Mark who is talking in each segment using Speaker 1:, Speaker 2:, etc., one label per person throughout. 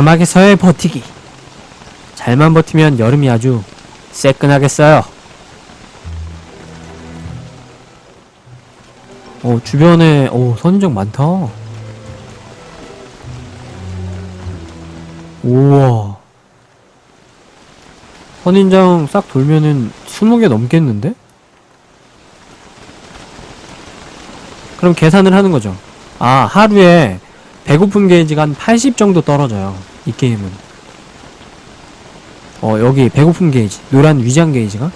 Speaker 1: 사막에서의 버티기. 잘만 버티면 여름이 아주 새끈하겠어요. 어, 주변에, 오, 선인장 많다. 우와. 선인장 싹 돌면은 20개 넘겠는데? 그럼 계산을 하는 거죠. 아, 하루에 배고픈 게이지가 한80 정도 떨어져요. 이 게임은 어 여기 배고픔 게이지 노란 위장 게이지가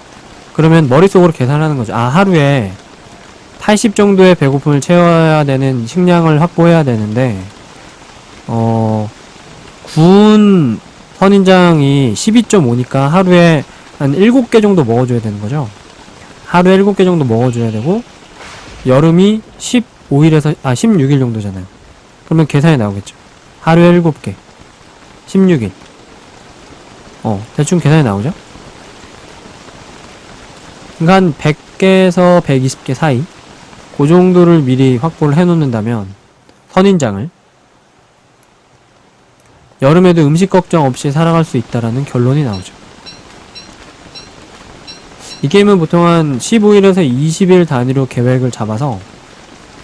Speaker 1: 그러면 머릿속으로 계산하는 거죠 아 하루에 80 정도의 배고픔을 채워야 되는 식량을 확보해야 되는데 어 구운 선인장이 12.5니까 하루에 한 7개 정도 먹어줘야 되는 거죠 하루에 7개 정도 먹어줘야 되고 여름이 15일에서 아 16일 정도잖아요 그러면 계산이 나오겠죠 하루에 7개 16일. 어, 대충 계산이 나오죠? 그러니까 한 100개에서 120개 사이 그 정도를 미리 확보를 해놓는다면 선인장을 여름에도 음식 걱정 없이 살아갈 수 있다라는 결론이 나오죠. 이 게임은 보통 한 15일에서 20일 단위로 계획을 잡아서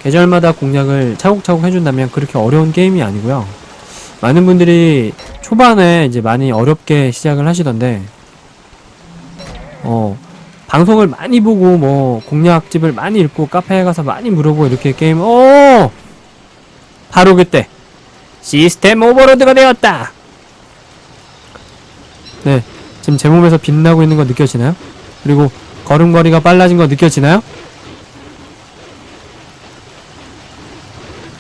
Speaker 1: 계절마다 공략을 차곡차곡 해준다면 그렇게 어려운 게임이 아니고요. 많은 분들이 초반에 이제 많이 어렵게 시작을 하시던데 어 방송을 많이 보고 뭐 공략집을 많이 읽고 카페에 가서 많이 물어보고 이렇게 게임 오 어! 바로 그때 시스템 오버로드가 되었다 네 지금 제 몸에서 빛나고 있는 거 느껴지나요? 그리고 걸음걸이가 빨라진 거 느껴지나요?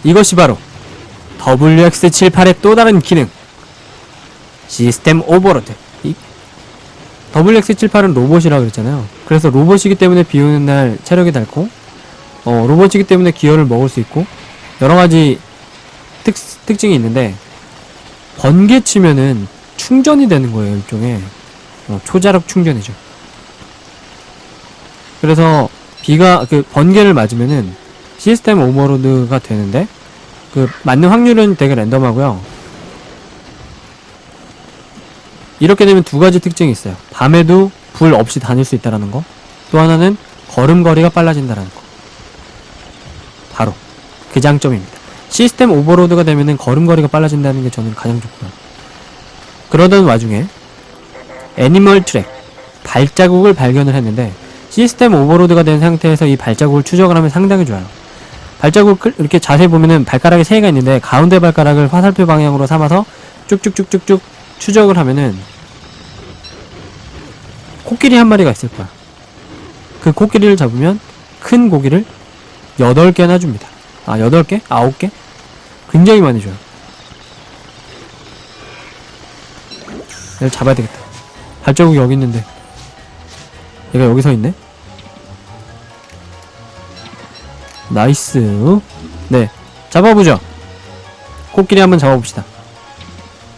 Speaker 1: 이것이 바로 WX78의 또 다른 기능 시스템 오버로드 이 WX78은 로봇이라고 그랬잖아요 그래서 로봇이기 때문에 비오는 날 체력이 닳고 어, 로봇이기 때문에 기어를 먹을 수 있고 여러가지 특, 특징이 있는데 번개 치면은 충전이 되는 거예요 일종의 어, 초자력 충전이죠 그래서 비가 그 번개를 맞으면은 시스템 오버로드가 되는데 그 맞는 확률은 되게 랜덤하고요. 이렇게 되면 두 가지 특징이 있어요. 밤에도 불 없이 다닐 수 있다라는 거. 또 하나는 걸음걸이가 빨라진다라는 거. 바로 그 장점입니다. 시스템 오버로드가 되면은 걸음걸이가 빨라진다는 게 저는 가장 좋고요. 그러던 와중에 애니멀 트랙 발자국을 발견을 했는데 시스템 오버로드가 된 상태에서 이 발자국을 추적을 하면 상당히 좋아요. 발자국 을 이렇게 자세히 보면은 발가락에 세 개가 있는데 가운데 발가락을 화살표 방향으로 삼아서 쭉쭉쭉쭉쭉 추적을 하면은 코끼리 한 마리가 있을 거야. 그 코끼리를 잡으면 큰 고기를 8개나 줍니다. 아, 8개? 9개? 굉장히 많이 줘요. 얘를 잡아야 되겠다. 발자국이 여기 있는데. 얘가 여기서 있네? 나이스 네 잡아보죠 코끼리 한번 잡아봅시다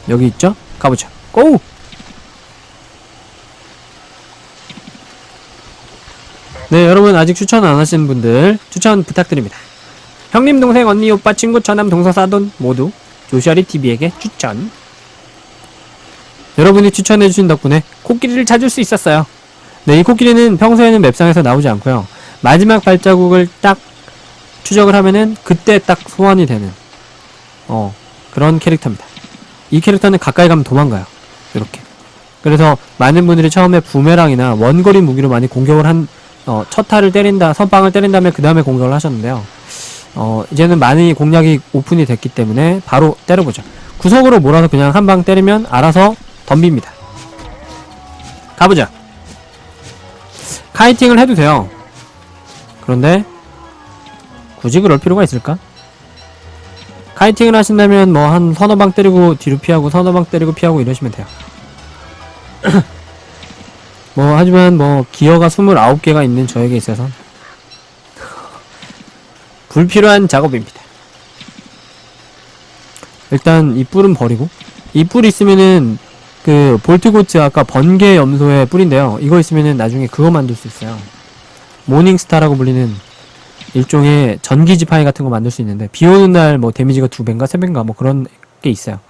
Speaker 1: 여기 있죠? 가보자 고! 네 여러분 아직 추천 안 하신 분들 추천 부탁드립니다 형님 동생 언니 오빠 친구 처남 동서 사돈 모두 조시아리TV에게 추천 여러분이 추천해주신 덕분에 코끼리를 찾을 수 있었어요 네 이 코끼리는 평소에는 맵상에서 나오지 않고요 마지막 발자국을 딱 추적을 하면은 그때 딱 소환이 되는 어 그런 캐릭터입니다. 이 캐릭터는 가까이 가면 도망가요. 이렇게. 그래서 많은 분들이 처음에 부메랑이나 원거리 무기로 많이 공격을 한, 어, 첫 타를 때린다, 선빵을 때린 다음에 그 다음에 공격을 하셨는데요. 어, 이제는 많이 공략이 오픈이 됐기 때문에 바로 때려보죠. 구석으로 몰아서 그냥 한 방 때리면 알아서 덤빕니다. 가보자. 카이팅을 해도 돼요. 그런데 굳이 그럴 필요가 있을까? 카이팅을 하신다면 뭐 한 서너 방 때리고 뒤로 피하고 서너 방 때리고 피하고 이러시면 돼요. 뭐 하지만 뭐 기어가 29개가 있는 저에게 있어서 불필요한 작업입니다. 일단 이 뿔은 버리고 이 뿔 있으면은 그 볼트고츠 아까 번개 염소의 뿔인데요. 이거 있으면은 나중에 그거 만들 수 있어요. 모닝스타라고 불리는 일종의 전기 지팡이 같은 거 만들 수 있는데 비 오는 날 뭐 데미지가 두 배인가 세 배인가 뭐 그런 게 있어요.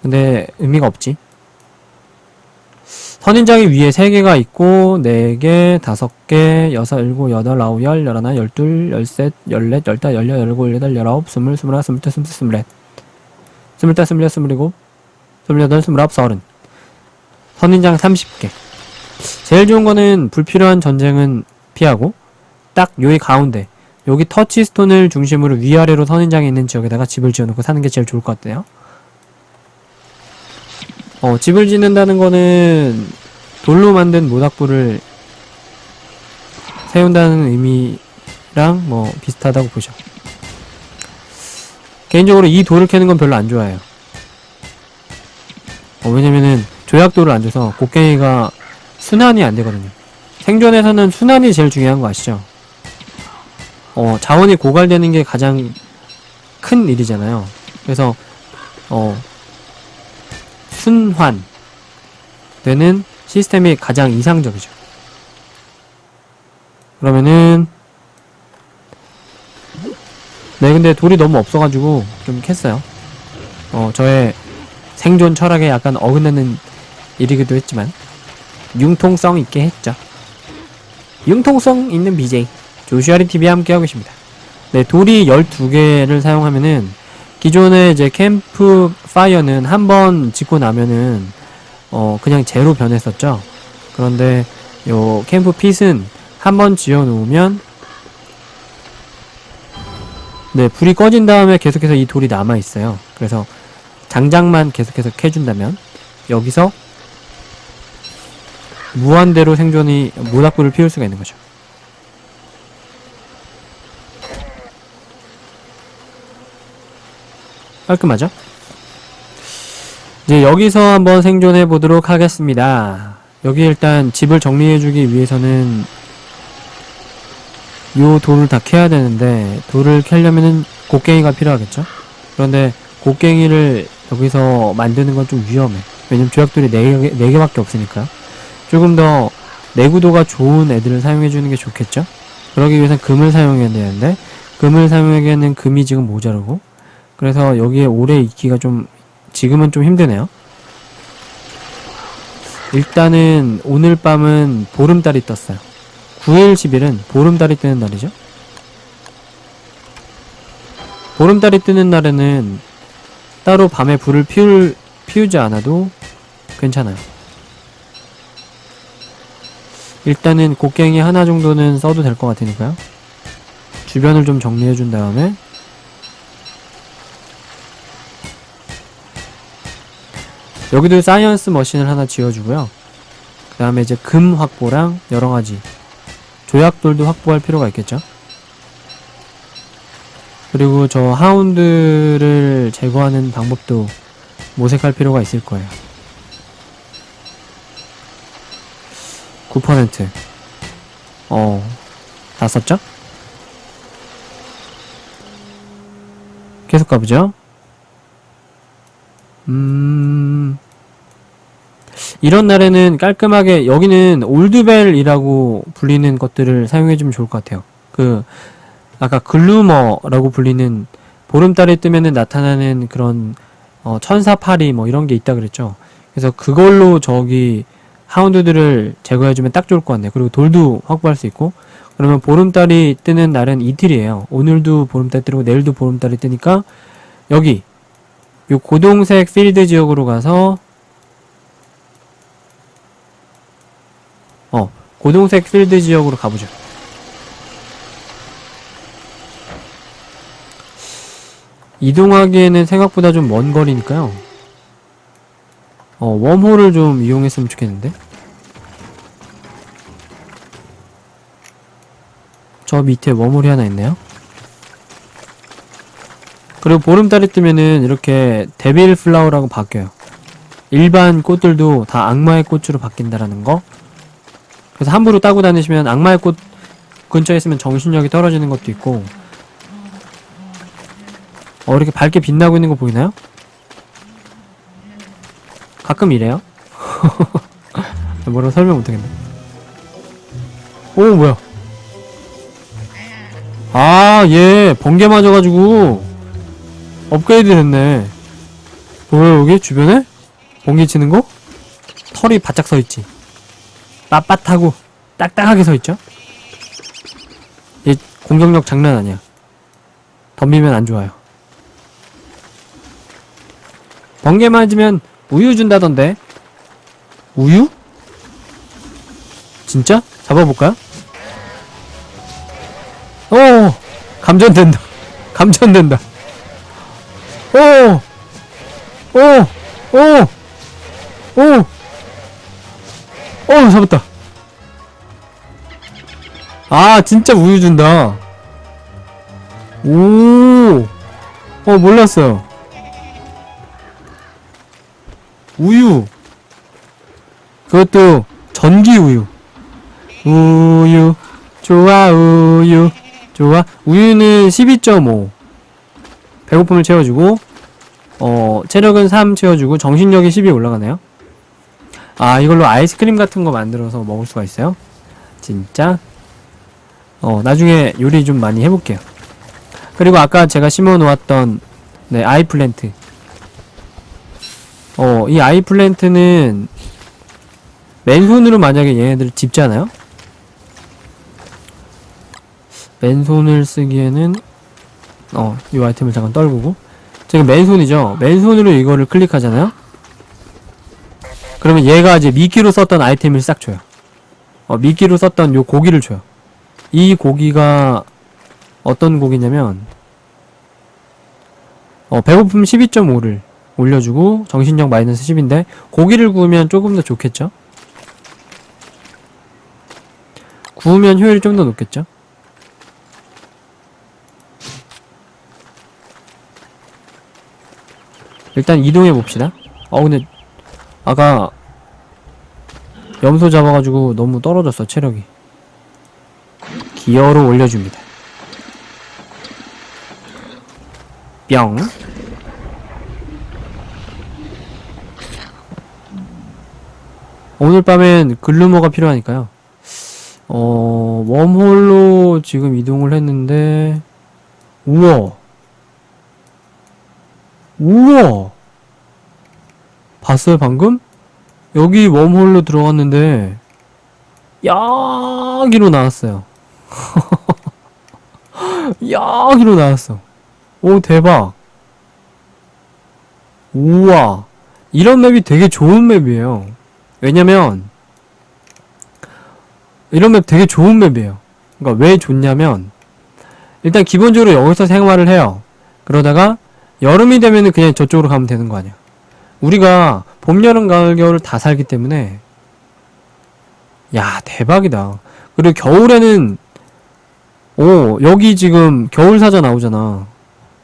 Speaker 1: 근데 의미가 없지. 선인장이 위에 세개가 있고 네개 다섯 개 여섯, 일곱, 여덟, 아홉, 열, 열하나, 열둘, 열셋, 열넷, 열다, 열여, 열일곱, 열여덟, 열아홉, 스물, 스물하나, 스물둘, 스물셋, 스물넷 스물다, 스물여섯, 스물일곱, 스물여덟, 스물아홉, 서른 선인장 30개 제일 좋은 거는 불필요한 전쟁은 피하고 딱 요이 가운데 여기 터치스톤을 중심으로 위아래로 선인장이 있는 지역에다가 집을 지어놓고 사는 게 제일 좋을 것 같아요. 어, 집을 짓는다는 거는 돌로 만든 모닥불을 세운다는 의미랑 뭐 비슷하다고 보죠. 개인적으로 이 돌을 캐는 건 별로 안 좋아해요. 어, 왜냐면은 조약돌을 안 줘서 곡괭이가 순환이 안 되거든요. 생존에서는 순환이 제일 중요한 거 아시죠? 어, 자원이 고갈되는 게 가장 큰 일이잖아요. 그래서 어, 순환 되는 시스템이 가장 이상적이죠. 그러면은 네 근데 돌이 너무 없어가지고 좀 캤어요. 어 저의 생존 철학에 약간 어긋나는 일이기도 했지만 융통성 있게 했죠. 융통성 있는 BJ. 조슈아리TV 함께하고 계십니다 네, 돌이 12개를 사용하면은 기존의 이제 캠프 파이어는 한 번 짓고 나면은 어 그냥 제로 변했었죠. 그런데 요 캠프 핏은 한 번 지어 놓으면 네, 불이 꺼진 다음에 계속해서 이 돌이 남아 있어요. 그래서 장작만 계속해서 캐 준다면 여기서 무한대로 생존이 모닥불을 피울 수가 있는 거죠. 깔끔하죠? 이제 여기서 한번 생존해 보도록 하겠습니다. 여기 일단 집을 정리해주기 위해서는 요 돌을 다 캐야 되는데 돌을 캐려면은 곡괭이가 필요하겠죠? 그런데 곡괭이를 여기서 만드는 건 좀 위험해. 왜냐면 조약돌이 4개, 4개밖에 없으니까. 조금 더 내구도가 좋은 애들을 사용해주는 게 좋겠죠? 그러기 위해서 금을 사용해야 되는데 금을 사용하기에는 금이 지금 모자르고 그래서 여기에 오래 있기가 좀 지금은 좀 힘드네요. 일단은 오늘 밤은 보름달이 떴어요. 9일 10일은 보름달이 뜨는 날이죠. 보름달이 뜨는 날에는 따로 밤에 불을 피울, 피우지 않아도 괜찮아요. 일단은 곡괭이 하나 정도는 써도 될 것 같으니까요. 주변을 좀 정리해준 다음에 여기도 사이언스 머신을 하나 지어주고요. 그 다음에 이제 금 확보랑 여러가지 조약돌도 확보할 필요가 있겠죠. 그리고 저 하운드를 제거하는 방법도 모색할 필요가 있을 거예요. 9% 어, 다 썼죠? 계속 가보죠. 음. 이런 날에는 깔끔하게 여기는 올드벨이라고 불리는 것들을 사용해주면 좋을 것 같아요. 그 아까 글루머라고 불리는 보름달이 뜨면은 나타나는 그런 어, 천사파리 뭐 이런 게 있다 그랬죠. 그래서 그걸로 저기 하운드들을 제거해주면 딱 좋을 것 같네요. 그리고 돌도 확보할 수 있고 그러면 보름달이 뜨는 날은 이틀이에요. 오늘도 보름달 뜨고 내일도 보름달이 뜨니까 여기 이 고동색 필드 지역으로 가서 어 고동색 필드 지역으로 가보죠 이동하기에는 생각보다 좀 먼 거리니까요 어 웜홀을 좀 이용했으면 좋겠는데 저 밑에 웜홀이 하나 있네요 그리고 보름달이 뜨면은 이렇게 데빌 플라워라고 바뀌어요. 일반 꽃들도 다 악마의 꽃으로 바뀐다라는 거. 그래서 함부로 따고 다니시면 악마의 꽃 근처에 있으면 정신력이 떨어지는 것도 있고 어 이렇게 밝게 빛나고 있는 거 보이나요? 가끔 이래요? 뭐라고 설명 못하겠네 오 뭐야 아예 번개 맞아가지고 업그레이드 됐네 뭐야 여기 주변에? 번개 치는 거? 털이 바짝 서있지 빳빳하고 딱딱하게 서있죠? 얘 공격력 장난 아니야 덤비면 안 좋아요 번개 맞으면 우유 준다던데 우유? 진짜? 잡아볼까요? 오! 감전된다 감전된다 오! 오! 오! 오! 오! 잡았다. 아, 진짜 우유 준다. 오! 어, 몰랐어요. 우유. 그것도 전기 우유. 우유. 좋아, 우유. 좋아. 우유는 12.5. 배고픔을 채워주고, 어, 체력은 3 채워주고 정신력이 10이 올라가네요 아, 이걸로 아이스크림 같은 거 만들어서 먹을 수가 있어요? 진짜? 어, 나중에 요리 좀 많이 해볼게요. 그리고 아까 제가 심어 놓았던, 네, 아이 플랜트. 어, 이 아이 플랜트는 맨손으로 만약에 얘네들 집잖아요? 맨손을 쓰기에는, 어, 이 아이템을 잠깐 떨구고. 지금 맨손이죠? 맨손으로 이거를 클릭하잖아요? 그러면 얘가 이제 미끼로 썼던 아이템을 싹 줘요. 어, 미끼로 썼던 요 고기를 줘요. 이 고기가 어떤 고기냐면 어, 배고픔 12.5를 올려주고 정신력 마이너스 10인데 고기를 구우면 조금 더 좋겠죠? 구우면 효율이 좀 더 높겠죠? 일단 이동해 봅시다. 어 근데 아까 염소 잡아가지고 너무 떨어졌어 체력이. 기어로 올려줍니다. 뿅. 오늘 밤엔 글루머가 필요하니까요. 어, 웜홀로 지금 이동을 했는데, 우와! 우와! 봤어요, 방금? 여기 웜홀로 들어갔는데, 야기로 나왔어요. 야기로 나왔어. 오, 대박. 우와. 이런 맵이 되게 좋은 맵이에요. 왜냐면, 이런 맵 되게 좋은 맵이에요. 그니까왜 좋냐면, 일단 기본적으로 여기서 생활을 해요. 그러다가 여름이 되면은 그냥 저쪽으로 가면 되는 거 아니야. 우리가 봄, 여름, 가을, 겨울을 다 살기 때문에 야, 대박이다. 그리고 겨울에는 오, 여기 지금 겨울 사자 나오잖아.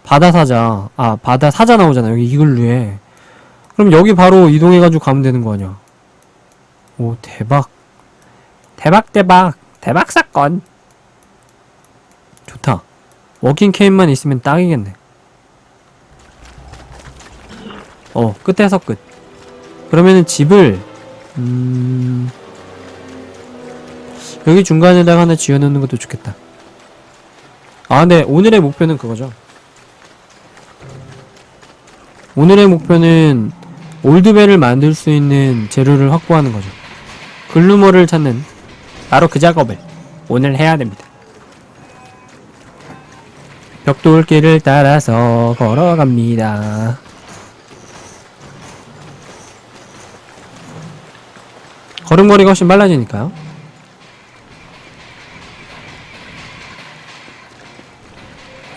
Speaker 1: 바다 사자. 아, 바다 사자 나오잖아. 여기 이글루에. 그럼 여기 바로 이동해 가지고 가면 되는 거 아니야. 오, 대박. 대박 대박. 대박 사건. 좋다. 워킹 케인만 있으면 딱이겠네. 어 끝에서 끝 그러면은 집을 음... 여기 중간에다가 하나 지어놓는 것도 좋겠다 아네 오늘의 목표는 그거죠 오늘의 목표는 올드벨을 만들 수 있는 재료를 확보하는 거죠 글루머를 찾는 바로 그 작업을 오늘 해야 됩니다 벽돌길을 따라서 걸어갑니다 걸음걸이가 훨씬 빨라지니까요.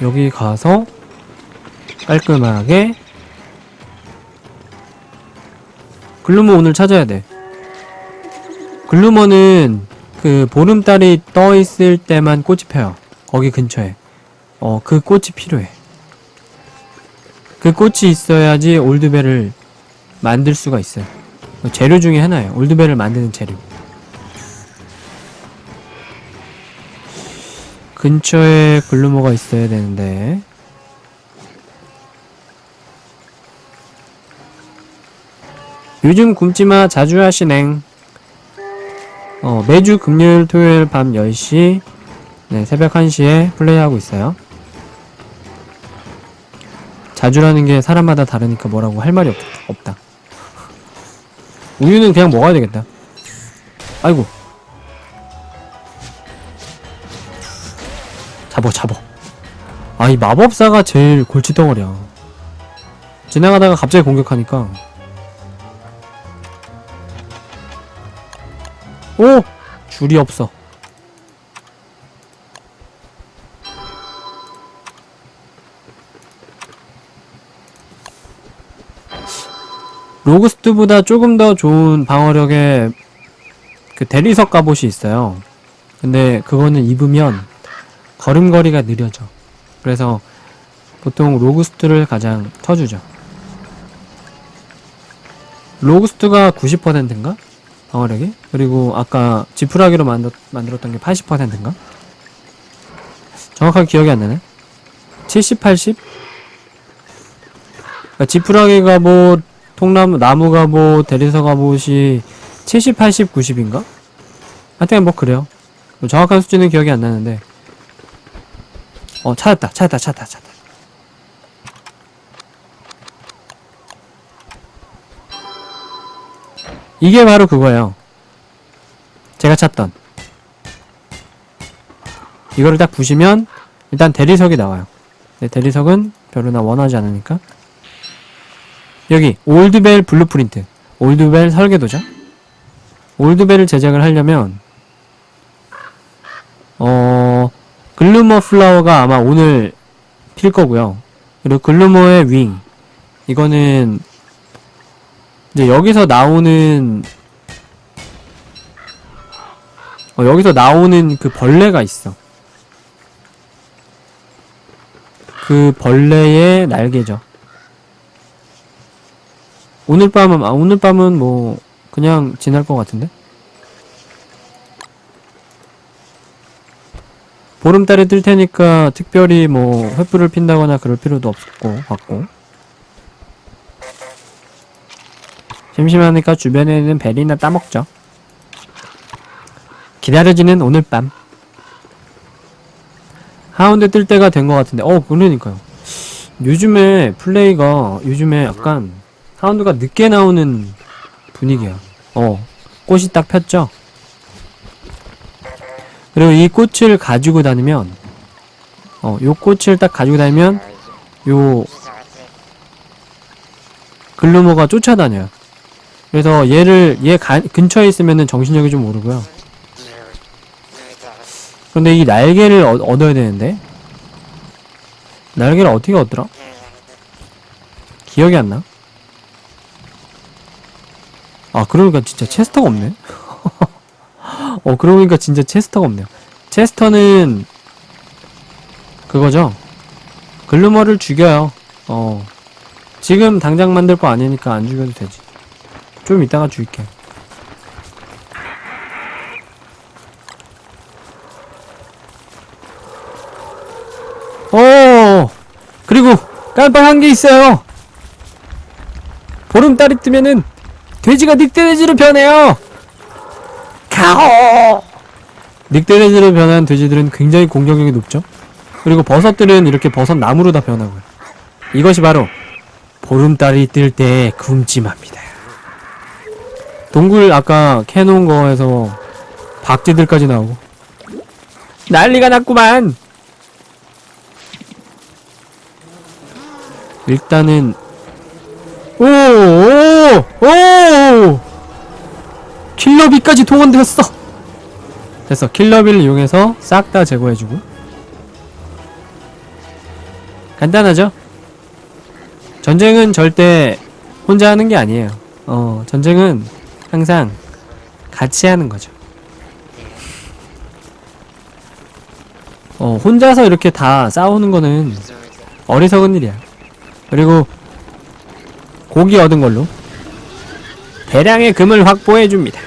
Speaker 1: 여기 가서 깔끔하게 글루머 오늘 찾아야 돼. 글루머는 그 보름달이 떠 있을 때만 꽃이 펴요. 거기 근처에. 어, 그 꽃이 필요해. 그 꽃이 있어야지 올드벨을 만들 수가 있어요. 그 재료 중에 하나예요. 올드벨을 만드는 재료. 근처에 글루머가 있어야 되는데 요즘 굶지마 자주 하시냉 어, 매주 금요일 토요일 밤 10시 네, 새벽 1시에 플레이하고 있어요 자주라는 게 사람마다 다르니까 뭐라고 할 말이 없, 없다 우유는 그냥 먹어야 되겠다. 아이고. 잡어, 잡어. 아, 이 마법사가 제일 골칫덩어리야. 지나가다가 갑자기 공격하니까. 오! 줄이 없어. 로그스트보다 조금 더 좋은 방어력의 그 대리석 갑옷이 있어요. 근데 그거는 입으면 걸음걸이가 느려져. 그래서 보통 로그스트를 가장 쳐주죠. 로그스트가 90%인가? 방어력이? 그리고 아까 지푸라기로 만들, 만들었던 게 80%인가? 정확하게 기억이 안 나네. 70, 80? 그러니까 지푸라기 가옷 통나무 나무 가옷 뭐, 대리석 갑옷이 70, 80, 90인가? 하여튼 뭐 그래요. 뭐 정확한 수치는 기억이 안 나는데. 어 찾았다 찾았다 찾았다 찾았다. 이게 바로 그거예요. 제가 찾던. 이거를 딱 부시면 일단 대리석이 나와요. 네, 대리석은 별로 나 원하지 않으니까. 여기 올드벨 블루프린트 올드벨 설계도죠 올드벨을 제작을 하려면 어 글루머 플라워가 아마 오늘 필 거고요 그리고 글루머의 윙 이거는 이제 여기서 나오는 어, 여기서 나오는 그 벌레가 있어 그 벌레의 날개죠 오늘 밤은 아 오늘 밤은 뭐 그냥 지날 것 같은데 보름달에 뜰 테니까 특별히 뭐 횃불을 핀다거나 그럴 필요도 없고 같고 심심하니까 주변에 는 베리나 따먹죠 기다려지는 오늘 밤 하운드 뜰 때가 된 것 같은데 어 그러니까요 요즘에 플레이가 요즘에 약간 사운드가 늦게 나오는 분위기야. 어. 꽃이 딱 폈죠? 그리고 이 꽃을 가지고 다니면, 어, 요 꽃을 딱 가지고 다니면, 요, 글루머가 쫓아다녀요. 그래서 얘를, 얘 가, 근처에 있으면은 정신력이 좀 오르고요. 근데 이 날개를 어, 얻어야 되는데? 날개를 어떻게 얻더라? 기억이 안 나? 아 그러니까 진짜 체스터가 없네 어 그러니까 진짜 체스터가 없네요 체스터는 그거죠 글루머를 죽여요 어 지금 당장 만들 거 아니니까 안 죽여도 되지 좀 이따가 줄게어 그리고 깜빡한 게 있어요 보름달이 뜨면은 돼지가 늑대돼지로 변해요! 가오! 늑대돼지로 변한 돼지들은 굉장히 공격력이 높죠. 그리고 버섯들은 이렇게 버섯 나무로 다 변하고요. 이것이 바로 보름달이 뜰때 굶찜합니다. 동굴 아까 캐놓은 거에서 박쥐들까지 나오고 난리가 났구만! 일단은 오, 오, 오! 킬러비까지 동원되었어! 됐어. 킬러비를 이용해서 싹 다 제거해주고. 간단하죠? 전쟁은 절대 혼자 하는 게 아니에요. 어, 전쟁은 항상 같이 하는 거죠. 어, 혼자서 이렇게 다 싸우는 거는 어리석은 일이야. 그리고 고기 얻은 걸로 대량의 금을 확보해 줍니다.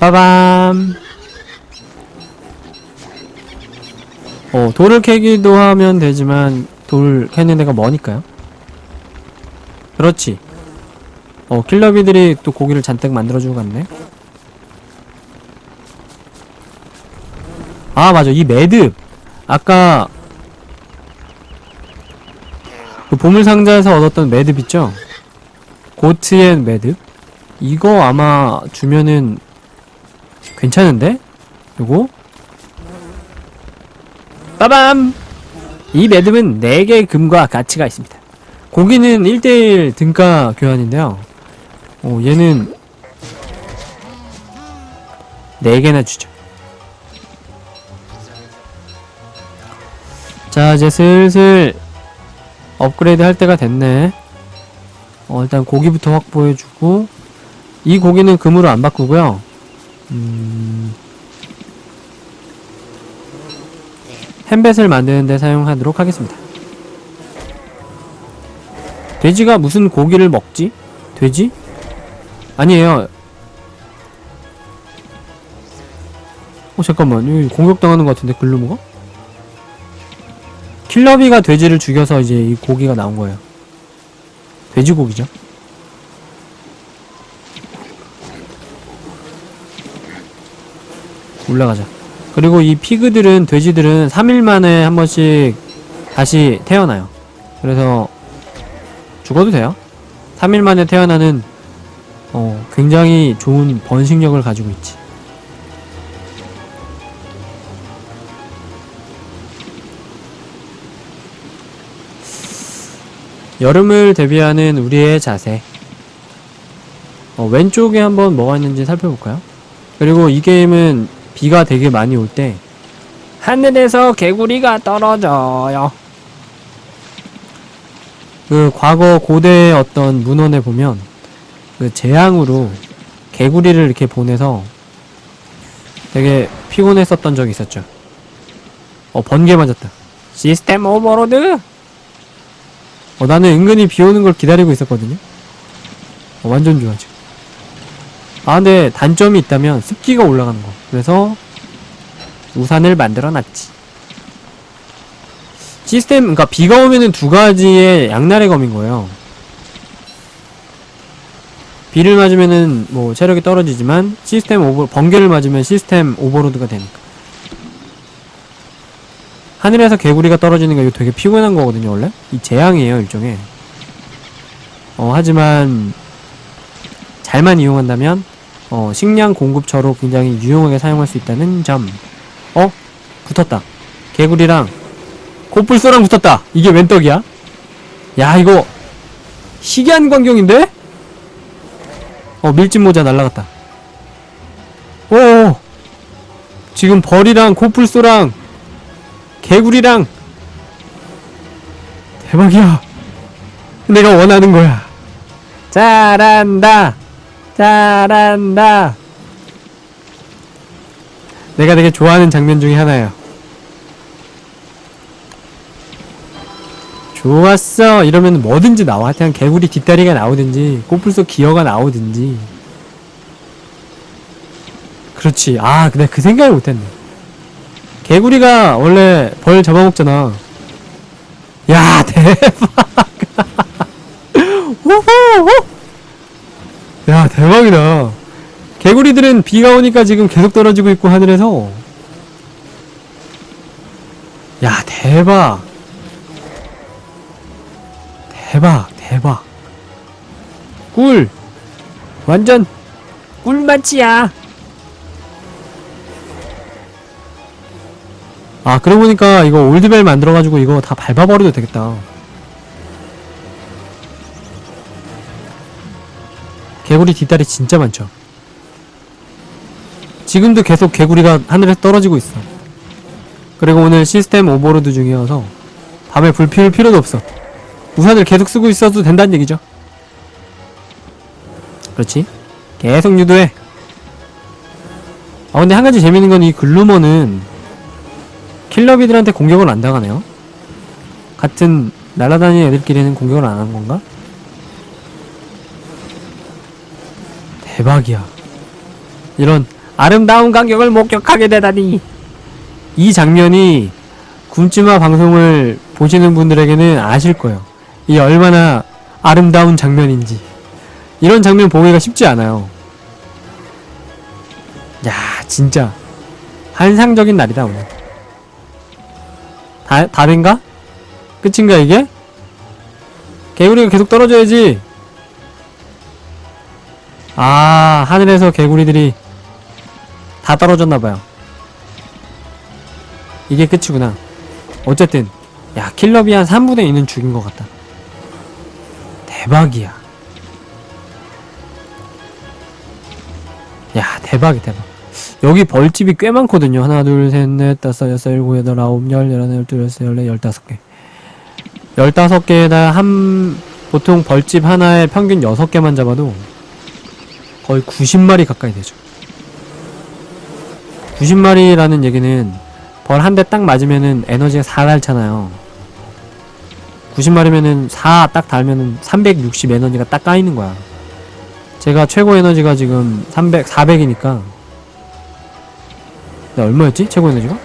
Speaker 1: 빠밤. 어, 돌을 캐기도 하면 되지만 돌 캐는 데가 머니까요. 그렇지. 어, 킬러비들이 또 고기를 잔뜩 만들어주고 갔네. 아, 맞아. 이 매듭. 아까 그 보물상자에서 얻었던 매듭 있죠? 고트앤 매듭? 이거 아마 주면은 괜찮은데? 요거? 빠밤! 이 매듭은 4개의 금과 가치가 있습니다. 고기는 1대1 등가 교환인데요. 오, 어, 얘는 4개나 주죠. 자, 이제 슬슬 업그레이드 할 때가 됐네 어, 일단 고기부터 확보해주고 이 고기는 금으로 안 바꾸고요 음... 햄뱃을 만드는 데 사용하도록 하겠습니다 돼지가 무슨 고기를 먹지? 돼지? 아니에요 어 잠깐만 여기 공격당하는 것 같은데 글루머가? 킬러비가 돼지를 죽여서 이제 이 고기가 나온 거예요. 돼지고기죠. 올라가자. 그리고 이 피그들은 돼지들은 3일 만에 한 번씩 다시 태어나요. 그래서 죽어도 돼요. 3일 만에 태어나는 어, 굉장히 좋은 번식력을 가지고 있지. 여름을 대비하는 우리의 자세 어, 왼쪽에 한번 뭐가 있는지 살펴볼까요? 그리고 이 게임은 비가 되게 많이 올 때 하늘에서 개구리가 떨어져요 그 과거 고대의 어떤 문헌에 보면 그 재앙으로 개구리를 이렇게 보내서 되게 피곤했었던 적이 있었죠 어 번개 맞았다 시스템 오버로드 어, 나는 은근히 비 오는 걸 기다리고 있었거든요. 어, 완전 좋아, 지금. 아, 근데 단점이 있다면 습기가 올라가는 거. 그래서 우산을 만들어 놨지. 시스템, 그니까 비가 오면은 두 가지의 양날의 검인 거예요. 비를 맞으면은 뭐 체력이 떨어지지만 시스템 오버, 번개를 맞으면 시스템 오버로드가 되니까. 하늘에서 개구리가 떨어지는 거 이거 되게 피곤한 거거든요 원래 이 재앙이에요 일종의 어 하지만 잘만 이용한다면 어 식량 공급처로 굉장히 유용하게 사용할 수 있다는 점 어? 붙었다 개구리랑 코뿔소랑 붙었다 이게 웬 떡이야? 야 이거 희귀한 광경인데? 어 밀짚모자 날라갔다 오 어, 어, 어. 지금 벌이랑 코뿔소랑 개구리랑 대박이야 내가 원하는 거야 잘한다 잘한다 내가 되게 좋아하는 장면 중에 하나야 좋았어 이러면 뭐든지 나와 그냥 개구리 뒷다리가 나오든지 꼬불소 기어가 나오든지 그렇지 아 근데 그 생각을 못했네 개구리가 원래 벌 잡아먹잖아. 야, 대박! 야, 대박이다. 개구리들은 비가 오니까 지금 계속 떨어지고 있고, 하늘에서. 야, 대박! 대박, 대박. 꿀! 완전 꿀맛이야! 아 그러고 보니까 이거 올드벨 만들어가지고 이거 다 밟아버려도 되겠다 개구리 뒷다리 진짜 많죠 지금도 계속 개구리가 하늘에 떨어지고 있어 그리고 오늘 시스템 오버로드 중이어서 밤에 불 피울 필요도 없어 우산을 계속 쓰고 있어도 된다는 얘기죠 그렇지 계속 유도해 아 근데 한 가지 재밌는 건 이 글루머는 킬러비들한테 공격을 안 당하네요. 같은 날아다니는 애들끼리는 공격을 안 한 건가? 대박이야. 이런 아름다운 광경을 목격하게 되다니. 이 장면이 굶지마 방송을 보시는 분들에게는 아실 거예요. 이 얼마나 아름다운 장면인지. 이런 장면 보기가 쉽지 않아요. 야, 진짜 한상적인 날이다 오늘. 다, 답인가? 끝인가 이게? 개구리가 계속 떨어져야지 아 하늘에서 개구리들이 다 떨어졌나봐요 이게 끝이구나 어쨌든 야킬러비한 3분의 2는 죽인 것 같다 대박이야 야 대박이 대박 여기 벌집이 꽤 많거든요. 하나, 둘, 셋, 넷, 다섯, 여섯, 일곱, 여덟, 아홉, 열, 열하나, 열둘, 열세, 열네, 열다섯 개. 열다섯 개에다 한, 보통 벌집 하나에 평균 여섯 개만 잡아도 거의 90마리 가까이 되죠. 90마리라는 얘기는 벌 한 대 딱 맞으면은 에너지가 4 달잖아요. 90마리면은 4 딱 달면은 360 에너지가 딱 까이는 거야. 제가 최고 에너지가 지금 300, 400이니까 나 얼마였지? 최고 에너지가?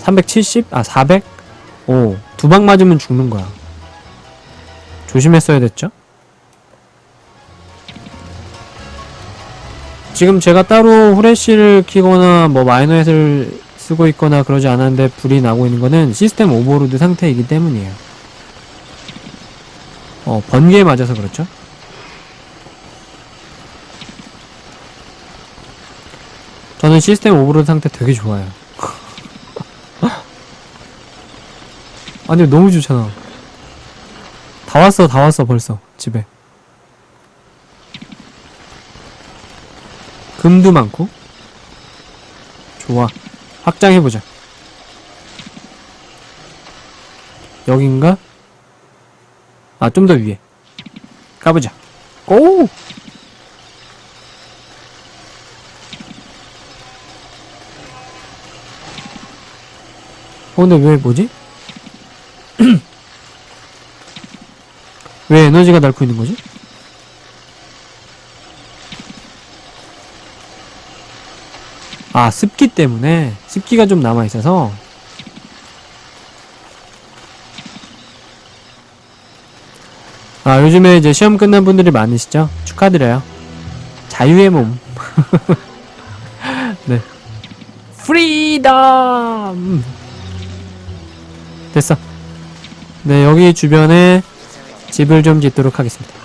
Speaker 1: 370? 아 400? 오두 방 맞으면 죽는 거야 조심했어야 됐죠? 지금 제가 따로 후레쉬를 키거나 뭐 마이너햇을 쓰고 있거나 그러지 않았는데 불이 나고 있는 거는 시스템 오버로드 상태이기 때문이에요. 어, 번개 맞아서 그렇죠? 저는 시스템 오버런 상태 되게 좋아요. 아니 너무 좋잖아. 다 왔어 다 왔어 벌써 집에. 금도 많고 좋아 확장해보자 여긴가? 아 좀 더 위에 가보자 오! 어, 근데 왜 뭐지? 왜 에너지가 닳고 있는 거지? 아, 습기 때문에 습기가 좀 남아 있어서 아, 요즘에 이제 시험 끝난 분들이 많으시죠? 축하드려요. 자유의 몸. 네. 프리덤! 됐어. 네, 여기 주변에 집을 좀 짓도록 하겠습니다.